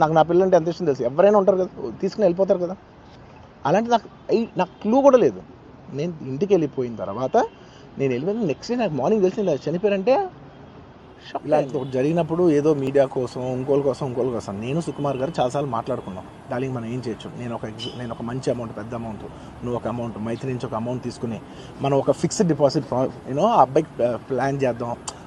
నాకు నా పిల్లలు అంటే ఎంత ఇష్టం తెలుసు. ఎవరైనా ఉంటారు కదా తీసుకుని వెళ్ళిపోతారు కదా. అలాంటి నాకు నాకు క్లూ కూడా లేదు. నేను ఇంటికి వెళ్ళిపోయిన తర్వాత నేను వెళ్ళిపోయిన నెక్స్ట్ డే నాకు మార్నింగ్ తెలిసింది ఇలా చనిపోయారంటే ఇలా ఒకటి జరిగినప్పుడు ఏదో మీడియా కోసం ఇంకోళ్ళ కోసం ఇంకోళ్ళ కోసం. నేను సుకుమార్ గారు చాలాసార్లు మాట్లాడుకున్నాం. డార్లింగ్ మనం ఏం చేయొచ్చు? నేను ఒక నేను ఒక మంచి అమౌంట్ పెద్ద అమౌంట్ నువ్వు ఒక అమౌంట్ మైత్రి నుంచి ఒక అమౌంట్ తీసుకుని మనం ఒక ఫిక్స్డ్ డిపాజిట్ యూనో ఆ అబ్బాయికి ప్లాన్ చేద్దాం.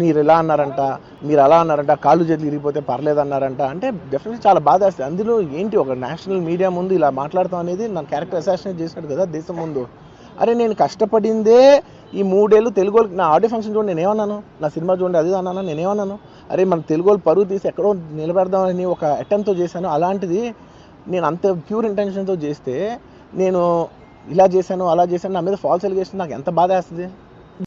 మీరు ఎలా అన్నారంట? మీరు అలా అన్నారంట? కాళ్ళు చేతులు ఇరిగిపోతే పర్లేదు అన్నారంట అంటే డెఫినెట్లీ చాలా బాధ వేస్తుంది. అందులో ఏంటి ఒక నేషనల్ మీడియా ముందు ఇలా మాట్లాడతాం అనేది నా క్యారెక్టర్ అసాసినేట్ చేశాడు కదా దేశం ముందు. అరే నేను కష్టపడిందే ఈ మూడేళ్ళు తెలుగు నా ఆడియో ఫంక్షన్ చూడండి నేనేమన్నాను నా సినిమా చూడండి అది అన్నాను నేనేమన్నాను అరే మన తెలుగు వాళ్ళు పరువు తీసి ఎక్కడో నిలబెడదామని ఒక అటెంప్ట్తో చేశాను. అలాంటిది నేను అంత ప్యూర్ ఇంటెన్షన్తో చేస్తే నేను ఇలా చేశాను అలా చేశాను నా మీద ఫాల్స్ ఎలిగేషన్ నాకు ఎంత బాధ వేస్తుంది?